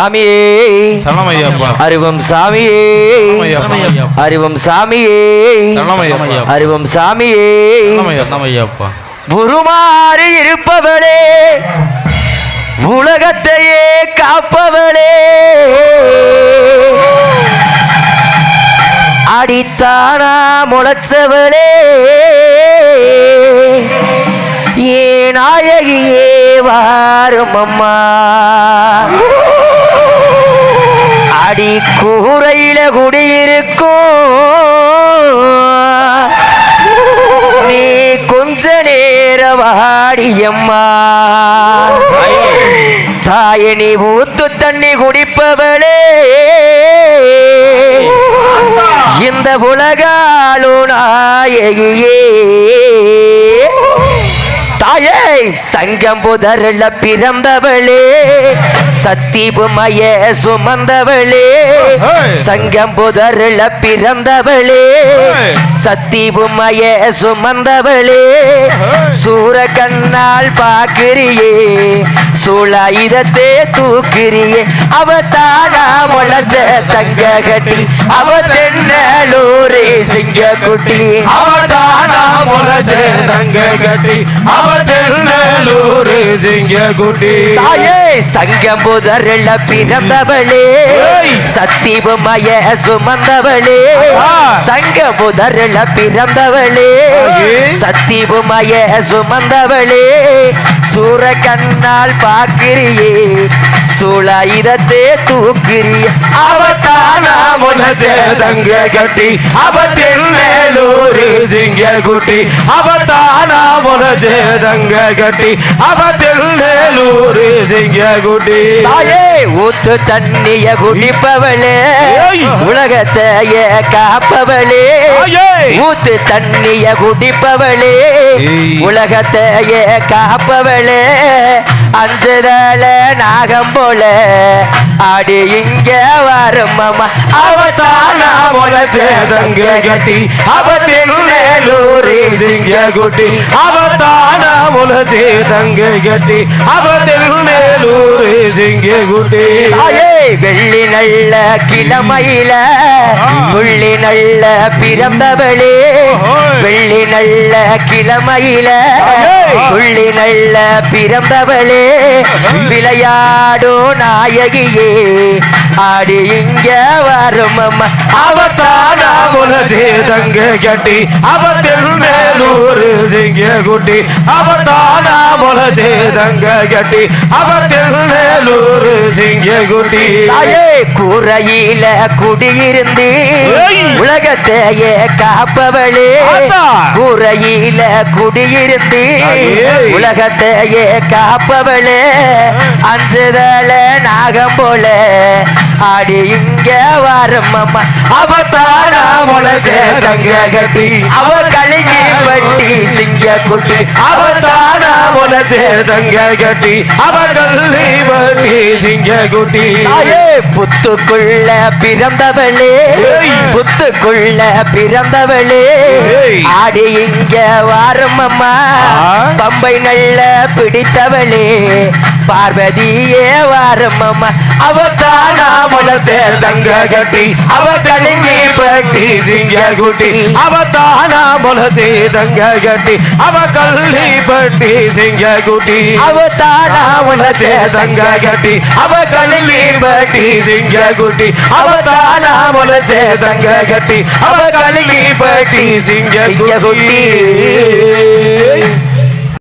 சாமியே. அறிவம் சாமியே. அறிவம் சாமியே. அறிவம் சாமியே. உருமாறி இருப்பவளே. உலகத்தையே காப்பவளே. அடித்தானா முளைச்சவளே. ஏ நாயகியே வாரும் அம்மா அடி கூரையில குடியிருக்கும். நீ கொஞ்ச நேர தாயணி ஊத்து தண்ணி குடிப்பவளே. இந்த உலகாலு நாயகியே. தாயே சங்கம் புதருள பிறந்தவளே சத்திபுமய சுமந்தவளே சங்கம் புதருள பிறந்தவளே சத்திபுமய சுமந்தவளே சூர கண்ணால் பாக்குறியே சூழாயுதத்தே தூக்குறியே அவ தானா முளைச்ச தங்க கட்டி அவ தென்னலூரே சிங்க குட்டி அவதானா முளைச்ச தங்க கட்டி ಜನ್ನಲು சிங்க குட்டி. தாயே சங்கம் புதருள பிறந்தவளே. ஏய்! சத்திபமய சுமந்தவளே! சங்க புதருள பிறந்தவளே. ஆயே! சத்திபமய சுமந்தவளே. சூர கண்ணால் பாக்கிறியே சூழாயுதத்தே தூக்கிறிய. அவதானா முளைச்ச தங்க கட்டி. அவதெல்லூர் சிங்க குட்டி. அவதானா முளைச்ச தங்க கட்டி. அவதெல்லூர் சிங்க குட்டி தாயே ஊத்து தண்ணிய குடிப்பவளே! உலகத்தைய காப்பவளே! ஊத்து தண்ணிய குடிப்பவளே! உலகத்தைய காப்பவளே. அஞ்சுதல நாகம் போல ஆடி இங்க வரும் அம்மா. அவதானா முளைச்ச தங்க கட்டி. அவதெல்லூர் சிங்க குட்டி அவதானா முளைச்ச தங்க கட்டி அவதெல்லூர் சிங்க குட்டி. வெள்ளி நல்ல கிழமையில புள்ளி நல்ல ஓஹோய். வெள்ளி நல்ல கிழமையில. புள்ளி நல்ல பிறந்தவளே விளையாடும் நாயகியே ஆடி இங்க வரும் அவதானா முளைச்ச தங்க கட்டி அவதெல்லூர் சிங்க குட்டி. அவதானா முளைச்ச தங்க கட்டி அவதெல்லூர் சிங்க குட்டி. கூரையில குடியிருந்து. உலகத்தையே காப்பவளே. கூரையில குடியிருந்து தாயே. உலகத்தையே காப்பவளே. அஞ்சுதல நாகம் போல ஆடி இங்க வரும் அம்மா. அவதானா முளைச்ச கட்டி அவ கழுகி வட்டி சிங்க குட்டி அவதானா முளைச்ச தங்க கட்டி அவகல்லி வட்டி சிங்க குட்டி புத்துக்குள்ள பிறந்தவளே. புத்துக்குள்ள பிறந்தவளே. ஆடி இங்க வாரம் அம்மா. பம்பை நல்ல பிடித்தவளே பார்வதியே வாரம் அம்மா அவதானா முளைச்ச தங்க கட்டி அவ கழுங்கி பட்டி சிங்க குட்டி அவதானா முளைச்ச தங்க கட்டி அவ கல்லி பட்டி சிங்க குட்டி. அவ தானா முளைச்ச தங்க கட்டி. அவ கல்லி பட்டி சிங்க குட்டி. அவதானா முளைச்ச தங்க கட்டி. அவ கல்லி பட்டி சிங்க குட்டி.